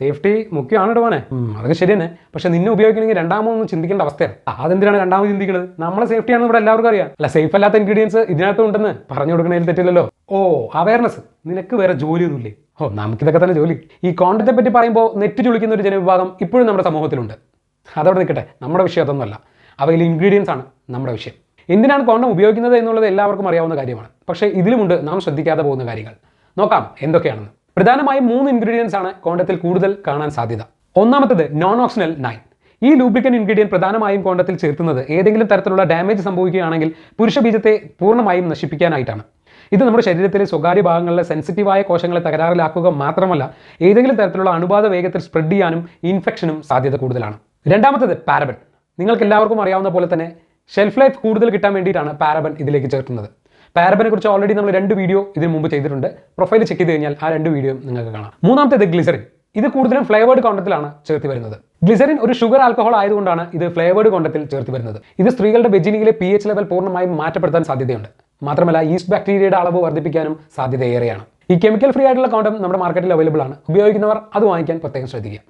Safety മുഖ്യമാണ് ഇടുവാനെ അതൊക്കെ ശരി തന്നെ പക്ഷെ നിന്നെ ഉപയോഗിക്കണമെങ്കിൽ രണ്ടാമതൊന്നും ചിന്തിക്കേണ്ട അവസ്ഥയാണ് അതെന്തിനാണ് രണ്ടാമത് ചിന്തിക്കുന്നത് നമ്മളെ സേഫ്റ്റി ആണെന്ന് ഇവിടെ എല്ലാവർക്കും അറിയാം. അല്ല സേഫ് അല്ലാത്ത ഇൻഗ്രീഡിയൻസ് ഇതിനകത്ത് ഉണ്ടെന്ന് പറഞ്ഞു കൊടുക്കണതിൽ തെറ്റില്ലല്ലോ. ഓ അവയർനെസ് നിനക്ക് വേറെ ജോലിയൊന്നുമില്ലേ? ഓ നമുക്കിതൊക്കെ തന്നെ ജോലി. ഈ കോണ്ടത്തെ പറ്റി പറയുമ്പോൾ നെറ്റ് ചുളിക്കുന്ന ഒരു ജനവിഭാഗം ഇപ്പോഴും നമ്മുടെ സമൂഹത്തിലുണ്ട്. അതവിടെ നിൽക്കട്ടെ നമ്മുടെ വിഷയം അതൊന്നുമല്ല. അവയിൽ ഇൻഗ്രീഡിയൻസ് ആണ് നമ്മുടെ വിഷയം. എന്തിനാണ് കോണ്ടം ഉപയോഗിക്കുന്നത് എന്നുള്ളത് എല്ലാവർക്കും അറിയാവുന്ന കാര്യമാണ്. പക്ഷേ ഇതിലുമുണ്ട് നാം ശ്രദ്ധിക്കാതെ പോകുന്ന കാര്യങ്ങൾ. നോക്കാം എന്തൊക്കെയാണെന്ന്. പ്രധാനമായും മൂന്ന് ഇൻഗ്രീഡിയൻസ് ആണ് കോണ്ടത്തിൽ കൂടുതൽ കാണാൻ സാധ്യത. ഒന്നാമത്തത് നോൺ ഓക്സിനൽ നയൻ ഈ ലൂബ്രിക്കൻ ഇൻഗ്രീഡിയൻ പ്രധാനമായും കോണ്ടത്തിൽ ചേർത്തുന്നത് ഏതെങ്കിലും തരത്തിലുള്ള ഡാമേജ് സംഭവിക്കുകയാണെങ്കിൽ പുരുഷ ബീജത്തെ പൂർണമായും നശിപ്പിക്കാനായിട്ടാണ്. ഇത് നമ്മുടെ ശരീരത്തിലെ സ്വകാര്യ ഭാഗങ്ങളിലെ സെൻസിറ്റീവായ കോശങ്ങളെ തകരാറിലാക്കുക മാത്രമല്ല ഏതെങ്കിലും തരത്തിലുള്ള അണുബാധ വേഗത്തിൽ സ്പ്രെഡ് ചെയ്യാനും ഇൻഫെക്ഷനും സാധ്യത കൂടുതലാണ്. രണ്ടാമത്തത് പാരബൻ നിങ്ങൾക്ക് എല്ലാവർക്കും അറിയാവുന്ന പോലെ തന്നെ ഷെൽഫ് ലൈഫ് കൂടുതൽ കിട്ടാൻ വേണ്ടിയിട്ടാണ് പാരബൻ ഇതിലേക്ക് ചേർക്കുന്നത്. പാരബനെ കുറിച്ച് ഓൾറെഡി നമ്മൾ രണ്ട് വീഡിയോ ഇതിനു മുമ്പ് ചെയ്തിട്ടുണ്ട്. പ്രൊഫൈൽ ചെക്ക് ചെയ്ത് കഴിഞ്ഞാൽ ആ രണ്ട് വീഡിയോ നിങ്ങൾക്ക് കാണാം. മൂന്നാമത്തേത് ഗ്ലിസറിൻ ഇത് കൂടുതലും ഫ്ലേവേർഡ് കോണ്ടത്തിലാണ് ചേർത്തി വരുന്നത്. ഗ്ലിസറിൻ ഒരു ഷുഗർ ആൽക്കഹോൾ ആയതുകൊണ്ടാണ് ഇത് ഫ്ലേവേർഡ് കോണ്ടത്തിൽ ചേർത്തി വരുന്നത്. ഇത് സ്ത്രീകളുടെ വെജിനിയിലെ പി എച്ച് ലെവൽ പൂർണമായും മാറ്റപ്പെടുത്താൻ സാധ്യതയുണ്ട്. മാത്രമല്ല ഈസ്റ്റ് ബാക്ടീരിയയുടെ അളവ് വർദ്ധിപ്പിക്കാനും സാധ്യത ഏറെയാണ് ഈ കെമിക്കൽ ഫ്രീ ആയിട്ടുള്ള കോണ്ടം നമ്മുടെ മാർക്കറ്റിൽ അവൈലബിൾ ആണ്. ഉപയോഗിക്കുന്നവർ അത് വാങ്ങിക്കാൻ പ്രത്യേകം ശ്രദ്ധിക്കുക.